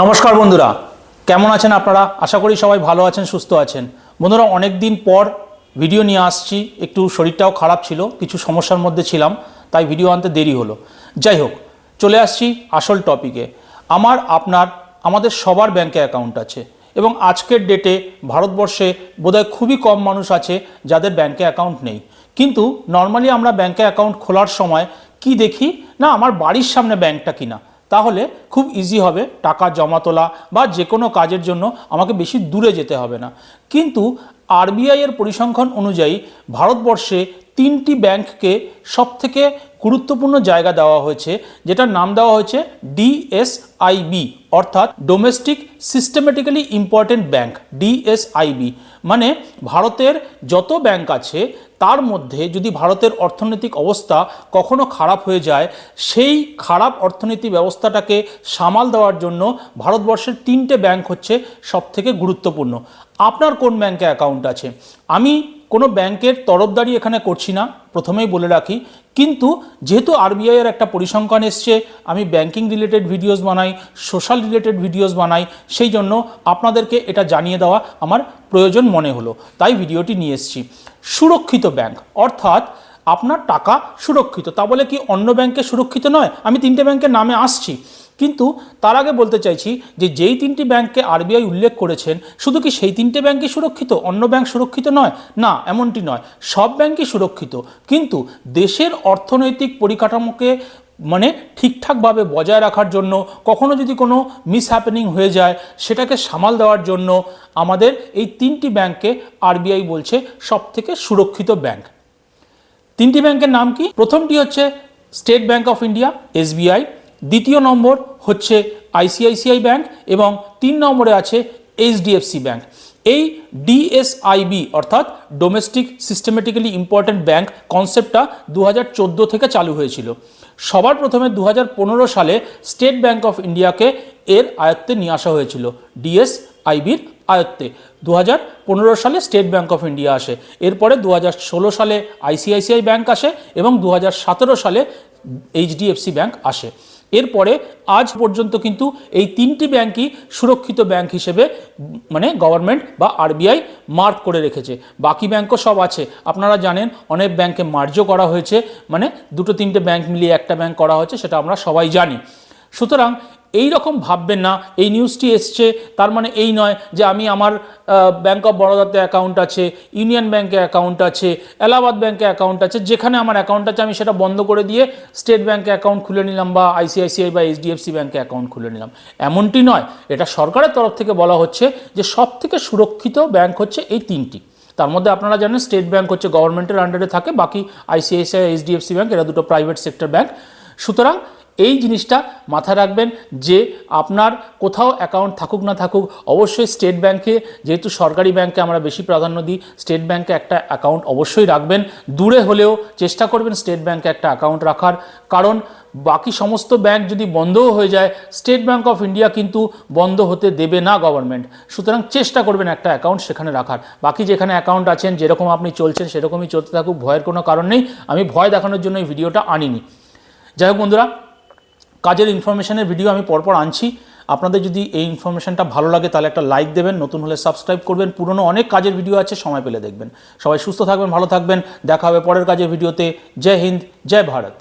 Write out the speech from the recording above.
নমস্কার বন্ধুরা, কেমন আছেন আপনারা? আশা করি সবাই ভালো আছেন, সুস্থ আছেন। বন্ধুরা অনেক দিন পর ভিডিও নিয়ে আসছি। একটু শরীরটাও খারাপ ছিল, কিছু সমস্যার মধ্যে ছিলাম, তাই ভিডিও আনতে দেরি হলো। যাই হোক, চলে আসছি আসল টপিকে আমার, আপনার, আমাদের সবার ব্যাংকে অ্যাকাউন্ট আছে এবং আজকের ডেটে ভারতবর্ষে বোধহয় খুবই কম মানুষ আছে যাদের ব্যাংকে অ্যাকাউন্ট নেই। কিন্তু নর্মালি আমরা ব্যাংকে অ্যাকাউন্ট খোলার সময় কি দেখি? না, আমার বাড়ির সামনে ব্যাংকটা কিনা? তাহলে খুব ইজি হবে টাকা জমা তোলা বা যে কোনো কাজের জন্য আমাকে বেশি দূরে যেতে হবে না। কিন্তু আরবিআইয়ের পরিসংখ্যান অনুযায়ী ভারতবর্ষে তিনটি ব্যাংককে সবথেকে গুরুত্বপূর্ণ জায়গা দেওয়া হয়েছে, যেটার নাম দেওয়া হয়েছে ডিএসআইবি, অর্থাৎ domestic systematically important bank DSIB. মানে ভারতের যত ব্যাংক আছে, তার মধ্যে যদি ভারতের অর্থনৈতিক অবস্থা কখনো খারাপ হয়ে যায়, সেই খারাপ অর্থনীতি ব্যবস্থাটাকে সামাল দেওয়ার জন্য ভারতবর্ষের তিনটে ব্যাংক হচ্ছে সবথেকে গুরুত্বপূর্ণ। আপনার কোন ব্যাংকে অ্যাকাউন্ট আছে? আমি কোনো ব্যাংকের তরফদারি এখানে করছি না, প্রথমেই বলে রাখি। কিন্তু যেহেতু আরবিআই এর একটা পরিসংখ্যান এসছে, আমি ব্যাংকিং রিলেটেড ভিডিওস বানাই, সোশ্যাল রিলেটেড ভিডিওস বানাই, সেই জন্য আপনাদেরকে এটা জানিয়ে দেওয়া আমার প্রয়োজন মনে হলো। তাই ভিডিওটি নিয়ে এসেছি। সুরক্ষিত ব্যাংক, অর্থাৎ আপনার টাকা সুরক্ষিত। তা বলে কি অন্য ব্যাংকে সুরক্ষিত নয়? আমি তিনটে ব্যাংকের নামে আসছি। কিন্তু তার আগে বলতে চাইছি যে যেই তিনটি ব্যাংককে আরবিআই উল্লেখ করেছেন, শুধু কি সেই তিনটে ব্যাংকই সুরক্ষিত? অন্য ব্যাংক সুরক্ষিত নয়? না, এমনটি নয়। সব ব্যাংকই সুরক্ষিত। কিন্তু দেশের অর্থনৈতিক পরিকাঠামোকে মানে ঠিকঠাকভাবে বজায় রাখার জন্য, কখনো যদি কোনো মিস হ্যাপেনিং হয়ে যায়, সেটাকে সামাল দেওয়ার জন্য আমাদের এই তিনটি ব্যাংককে আরবিআই বলছে সবথেকে সুরক্ষিত ব্যাংক। তিনটি ব্যাংকের নাম কি? প্রথমটি হচ্ছে State Bank of India, SBI. দ্বিতীয় নম্বর হচ্ছে আইসিআইসিআই ব্যাংক এবং তিন নম্বরে আছে এইচডিএফসি ব্যাংক। এই ডিএসআইবি অর্থাৎ ডোমেস্টিক সিস্টেমেটিক্যালি ইম্পর্ট্যান্ট ব্যাংক কনসেপ্টটা দু হাজার চোদ্দ থেকে চালু হয়েছিল। সবার প্রথমে দু হাজার পনেরো সালে স্টেট ব্যাংক অফ ইন্ডিয়াকে এর আয়ত্তে নিয়ে আসা হয়েছিল, ডিএসআইবির আয়ত্তে। দু হাজার পনেরো সালে স্টেট ব্যাংক অফ ইন্ডিয়া আসে, এরপরে দু হাজার ষোলো সালে আইসিআইসিআই ব্যাংক আসে এবং দু হাজার সতেরো সালে এইচডিএফসি ব্যাংক আসে। এরপরে আজ পর্যন্ত কিন্তু এই তিনটি ব্যাংকই সুরক্ষিত ব্যাংক হিসেবে মানে গভর্নমেন্ট বা আরবিআই মার্ক করে রেখেছে। বাকি ব্যাংকও সব আছে। আপনারা জানেন, অনেক ব্যাংকে মার্জও করা হয়েছে। মানে দুটো তিনটে ব্যাংক মিলিয়ে একটা ব্যাংক করা হয়েছে, সেটা আমরা সবাই জানি। সুতরাং এই রকম ভাববেন না, এই নিউজটি এসছে, তার মানে এই নয় যে আমি আমার ব্যাঙ্ক অফ বরোদাতে অ্যাকাউন্ট আছে ইউনিয়ন ব্যাঙ্কে অ্যাকাউন্ট আছে এলাহাবাদ ব্যাঙ্কে অ্যাকাউন্ট আছে, যেখানে আমার অ্যাকাউন্ট আছে, আমি সেটা বন্ধ করে দিয়ে স্টেট ব্যাংকে অ্যাকাউন্ট খুলে নিলাম বা আইসিআইসিআই বা এইচডিএফসি ব্যাঙ্কে অ্যাকাউন্ট খুলে নিলাম। এমনটি নয়, এটা সরকারের তরফ থেকে বলা হচ্ছে যে সব থেকে সুরক্ষিত ব্যাঙ্ক হচ্ছে এই তিনটি। তার মধ্যে আপনারা জানেন স্টেট ব্যাঙ্ক হচ্ছে গভর্নমেন্টের আন্ডারে থাকে, বাকি আইসিআইসিআই এইচডিএফসি ব্যাঙ্ক এরা দুটো প্রাইভেট সেক্টর ব্যাঙ্ক সুতরাং এই জিনিসটা মাথায় রাখবেন যে আপনার কোথাও অ্যাকাউন্ট থাকুক না থাকুক, অবশ্যই স্টেট ব্যাংকে যেহেতু সরকারি ব্যাংকে আমরা বেশি প্রাধান্য দিই স্টেট ব্যাংকে একটা অ্যাকাউন্ট অবশ্যই রাখবেন। দূরে হলেও চেষ্টা করবেন স্টেট ব্যাংকে একটা অ্যাকাউন্ট রাখার। কারণ বাকি সমস্ত ব্যাংক যদি বন্ধও হয়ে যায় স্টেট ব্যাংক অফ ইন্ডিয়া কিন্তু বন্ধ হতে দেবে না গভর্নমেন্ট সুতরাং চেষ্টা করবেন একটা অ্যাকাউন্ট সেখানে রাখার। বাকি যেখানে অ্যাকাউন্ট আছেন, যেরকম আপনি চলছেন, সেরকমই চলতে থাকুক, ভয়ের কোনো কারণ নেই। আমি ভয় দেখানোর জন্য এই ভিডিওটা আনিনি। যাই হোক বন্ধুরা কাজের ইনফরমেশনের ভিডিও আমি পরপর আনছি। আপনাদের যদি এই ইনফরমেশনটা ভালো লাগে, তাহলে একটা লাইক দেবেন, নতুন হলে সাবস্ক্রাইব করবেন। পুরনো অনেক কাজের ভিডিও আছে, সময় পেলে দেখবেন। সবাই সুস্থ থাকবেন, ভালো থাকবেন। দেখা হবে পরের কাজের ভিডিওতে জয় হিন্দ, জয় ভারত।